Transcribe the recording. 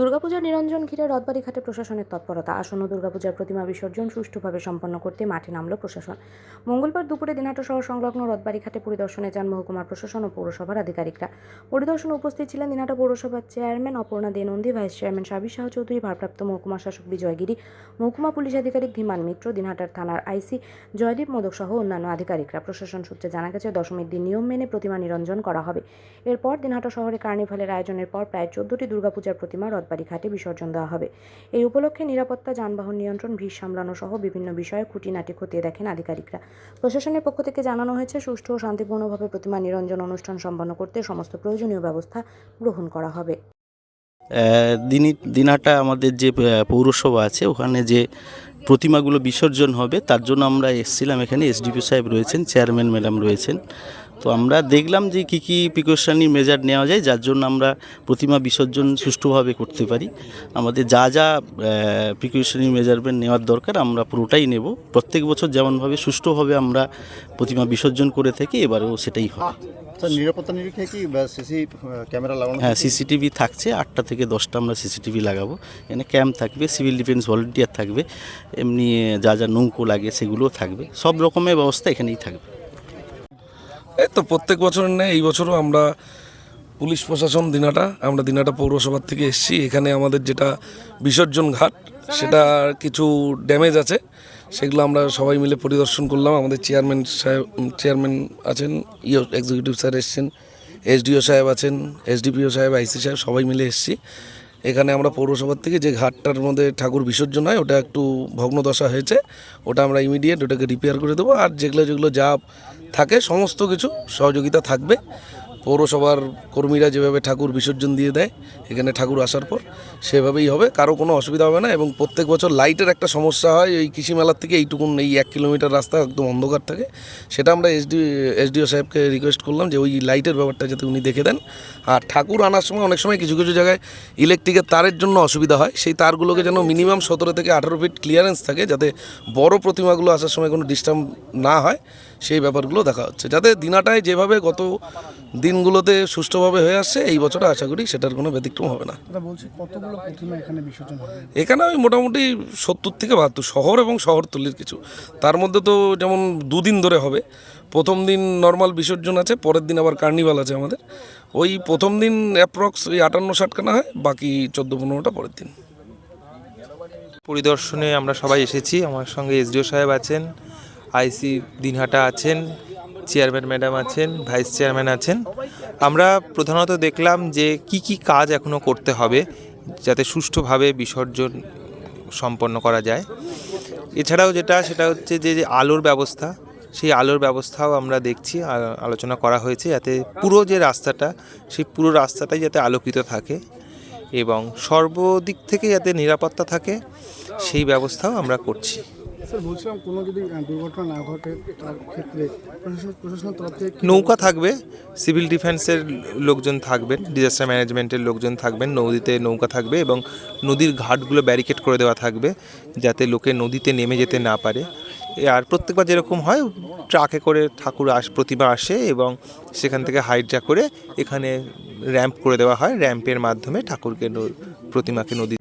দুর্গাপূজার নিরঞ্জন ঘিরে রথবাড়ি ঘাটে প্রশাসনের তৎপরতা। আসন্ন দুর্গাপূজার প্রতিমা বিসর্জন সুষ্ঠুভাবে সম্পন্ন করতে মাঠে নামল প্রশাসন। মঙ্গলবার দুপুরে দিনহাটা শহর সংলগ্ন রথবাড়ি ঘাটে পরিদর্শনে যান মহকুমার প্রশাসন ও পৌরসভার আধিকারিকরা। পরিদর্শনে উপস্থিত ছিলেন দিনহাটা পৌরসভার chairman Aparna De Nandi vice chairman Sabir Shah Chowdhury, ভারপ্রাপ্ত মহকুমা শাসক বিজয় গিরি, মহকুমা পুলিশ আধিকারিক ধীমান মিত্র, দিনহাটার থানার আইসি জয়দীপ মোদক সহ অন্যান্য আধিকারিকরা। প্রশাসন সূত্রে জানা গেছে, দশমীর দিন নিয়ম মেনে প্রতিমা নিরঞ্জন করা হবে। এরপর দিনহাটা শহরে কার্নিভালের আয়োজনের পর প্রায় চোদ্দটি দুর্গাপূজার প্রতিমা রথবাড়ি ঘাটে বিসর্জন দেওয়া হবে। এই উপলক্ষে নিরাপত্তা যানবাহন নিয়ন্ত্রণ ভিড় সামলানো সহ বিভিন্ন বিষয়ে খুঁটিনাটি খতিয়ে দেখেন আধিকারিকরা। প্রশাসনের পক্ষ থেকে জানানো হয়েছে সুষ্ঠু ও শান্তিপূর্ণভাবে প্রতিমা নিরঞ্জন অনুষ্ঠান সম্পন্ন করতে সমস্ত প্রয়োজনীয় ব্যবস্থা গ্রহণ করা হবে। আহ, দিনি দিনাটা আমাদের যে পৌরসভা আছে ওখানে যে প্রতিমাগুলো বিসর্জন হবে তার জন্য আমরা এসেছিলাম এখানে। এসডিপি সাহেব রয়েছেন চেয়ারম্যান ম্যাডাম রয়েছেন। তো আমরা দেখলাম যে কী কী প্রিকশনারি মেজার নেওয়া যায় যার জন্য আমরা প্রতিমা বিসর্জন সুষ্ঠুভাবে করতে পারি। আমাদের যা যা প্রিকশনারি মেজারমেন্ট নেওয়ার দরকার আমরা পুরোটাই নেব। প্রত্যেক বছর যেমনভাবে সুষ্ঠুভাবে আমরা প্রতিমা বিসর্জন করে থাকি এবারেও সেটাই হবে। স্যার নিরাপত্তা নিরীক্ষে কি সিসি ক্যামেরা লাগানো হ্যাঁ সিসিটিভি থাকছে আটটা থেকে দশটা আমরা সিসিটিভি লাগাবো। এখানে ক্যাম্প থাকবে সিভিল ডিফেন্স ভলেন্টিয়ার থাকবে এমনি যা যা নৌকো লাগে সেগুলোও থাকবে। সব রকমের ব্যবস্থা এখানেই থাকবে। এই তো প্রত্যেক বছরের নেই এই বছরও আমরা পুলিশ প্রশাসন দিনাটা, আমরা দিনাটা পৌরসভার থেকে এসেছি। এখানে আমাদের যেটা বিসর্জন ঘাট, সেটা কিছু ড্যামেজ আছে। সেগুলো আমরা সবাই মিলে পরিদর্শন করলাম। আমাদের চেয়ারম্যান সাহেব, চেয়ারম্যান আছেন, ইও এক্সিকিউটিভ স্যার এসছেন, এসডিও সাহেব আছেন, এসডিপিও সাহেব, আইসি সাহেব, সবাই মিলে এসেছি। এখানে আমরা পৌরসভার থেকে যে ঘাটটার মধ্যে ঠাকুর বিসর্জন হয়, ওটা একটু ভগ্নদশা হয়েছে, ওটা আমরা ইমিডিয়েট ওটাকে রিপেয়ার করে দেবো। আর যেগুলো যেগুলো যা থাকে সমস্ত কিছু সহযোগিতা থাকবে। পৌরসভার কর্মীরা যেভাবে ঠাকুর বিসর্জন দিয়ে দেয়, এখানে ঠাকুর আসার পর সেভাবেই হবে, কারও কোনো অসুবিধা হবে না এবং প্রত্যেক বছর লাইটের একটা সমস্যা হয়, এই কৃষি মেলার থেকে এইটুকুন এই এক কিলোমিটার রাস্তা একদম অন্ধকার থাকে। সেটা আমরা এসডি, এসডিও সাহেবকে রিকোয়েস্ট করলাম যে ওই লাইটের ব্যাপারটা যাতে উনি দেখে দেন। আর ঠাকুর আনার সময় অনেক সময় কিছু কিছু জায়গায় ইলেকট্রিকের তারের জন্য অসুবিধা হয়, সেই তারগুলোকে যেন মিনিমাম সতেরো থেকে আঠারো ফিট ক্লিয়ারেন্স থাকে, যাতে বড় প্রতিমাগুলো আসার সময় কোনো ডিস্টার্ব না হয়, সেই ব্যাপারগুলো দেখা হচ্ছে। যাতে দিনাটায় যেভাবে গত দিনগুলোতে সুষ্ঠুভাবে হয়ে আসছে এই বছর আশা করি সেটার কোনো ব্যতিক্রম হবে না। বলছি কতগুলো প্রতিমা এখানে বিসর্জন এখানে আমি মোটামুটি সত্তর থেকে বাহাত্তর শহর এবং শহরতলির কিছু। তার মধ্যে তো যেমন দুদিন ধরে হবে। প্রথম দিন নর্মাল বিসর্জন আছে পরের দিন আবার কার্নিভাল আছে আমাদের। ওই প্রথম দিন অ্যাপ্রক্স ওই আটান্ন ষাটখানা হয় বাকি চোদ্দ পনেরোটা পরের দিন। পরিদর্শনে আমরা সবাই এসেছি। আমার সঙ্গে এসডিও সাহেব আছেন আইসি দিনহাটা আছেন চেয়ারম্যান ম্যাডাম আছেন, ভাইস চেয়ারম্যান আছেন। আমরা প্রধানত দেখলাম যে কি কি কাজ এখনও করতে হবে যাতে সুষ্ঠুভাবে বিসর্জন সম্পন্ন করা যায়। এছাড়াও যেটা, সেটা হচ্ছে যে আলোর ব্যবস্থা, সেই আলোর ব্যবস্থাও আমরা দেখছি আলোচনা করা হয়েছে যাতে পুরো যে রাস্তাটা, সেই পুরো রাস্তাটাই যাতে আলোকিত থাকে এবং সর্বদিক থেকে যাতে নিরাপত্তা থাকে, সেই ব্যবস্থাও আমরা করছি। স্যার বলছিলাম কোনো যদি দুর্ঘটনা না ঘটে তার ক্ষেত্রে প্রশাসন তরফ থেকে নৌকা থাকবে সিভিল ডিফেন্সের লোকজন থাকবেন ডিজাস্টার ম্যানেজমেন্টের লোকজন থাকবেন নদীতে নৌকা থাকবে এবং নদীর ঘাটগুলো ব্যারিকেড করে দেওয়া থাকবে যাতে লোকে নদীতে নেমে যেতে না পারে। আর প্রত্যেকবার যেরকম হয় ট্রাকে করে ঠাকুর আস প্রতিমা আসে এবং সেখান থেকে হাইড্রা করে এখানে র্যাম্প করে দেওয়া হয়। র্যাম্পের মাধ্যমে ঠাকুরকে প্রতিমাকে নদী